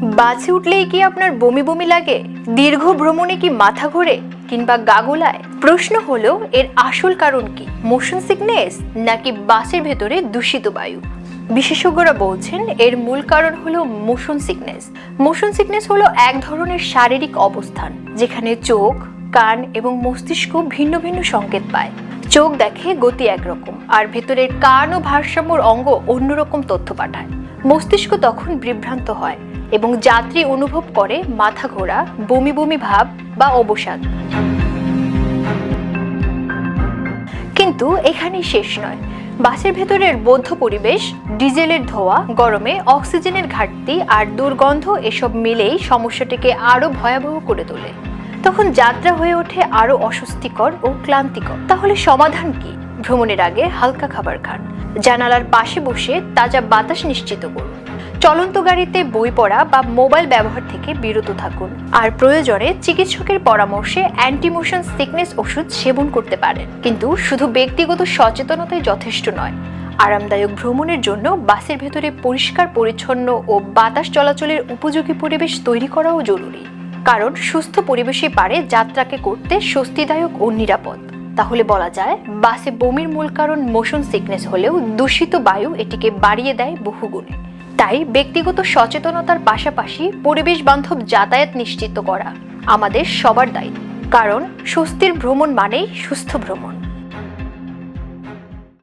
বাসে উঠলেই কি আপনার বমি বমি লাগে? দীর্ঘ ভ্রমণে কি মাথা ঘোরে কিংবা গাগোলায় প্রশ্ন হলো, এর আসল কারণ কি? মোশন সিকনেস নাকি বাসের ভেতরে দূষিত বায়ু? বিশেষজ্ঞরা বলছেন, এর মূল কারণ হলো মোশন সিকনেস মোশন সিকনেস হলো এক ধরনের শারীরিক অবস্থান, যেখানে চোখ, কান এবং মস্তিষ্ক ভিন্ন ভিন্ন সংকেত পায়। চোখ দেখে গতি একরকম, আর ভেতরের কান ও ভারসাম্যর অঙ্গ অন্যরকম তথ্য পাঠায়। মস্তিষ্ক তখন বিভ্রান্ত হয়। এবং যাত্রী অনুভব করে মাথা ঘোরা, বমি বমি ভাব বা অবসাদ। কিন্তু এখানেই শেষ নয়। বাসের ভেতরের বদ্ধ পরিবেশ, ডিজেলের ধোয়া, গরমে অক্সিজেনের ঘাটতি আর দুর্গন্ধ এসব মিলেই সমস্যাটিকে আরও ভয়াবহ করে তোলে। তখন যাত্রা হয়ে ওঠে আরও অস্বস্তিকর ও ক্লান্তিকর। তাহলে সমাধান কি? ভ্রমণের আগে হালকা খাবার খান। জানালার পাশে বসে তাজা বাতাস নিশ্চিত করুন। চলন্ত গাড়িতে বই পড়া বা মোবাইল ব্যবহার থেকে বিরত থাকুন। আর প্রয়োজনে চিকিৎসকের পরামর্শে অ্যান্টিমোশন সিকনেস ওষুধ সেবন করতে পারেন। কিন্তু শুধু ব্যক্তিগত সচেতনতাই যথেষ্ট নয়। আরামদায়ক ভ্রমণের জন্য বাসের ভেতরে পরিষ্কার, পরিচ্ছন্ন ও বাতাস চলাচলের উপযোগী পরিবেশ তৈরি করাও জরুরি। কারণ সুস্থ পরিবেশে পারে যাত্রাকে করতে স্বস্তিদায়ক ও নিরাপদ। তাহলে বলা যায়, বাসে বমির মূল কারণ মোশন সিকনেস হলেও দূষিত বায়ু এটিকে বাড়িয়ে দেয় বহুগুণে। তাই ব্যক্তিগত সচেতনতার পাশাপাশি পরিবেশ বান্ধব যাতায়াত নিশ্চিত করা আমাদের সবার দায়িত্ব। কারণ স্বস্তির ভ্রমণ মানেই সুস্থ ভ্রমণ।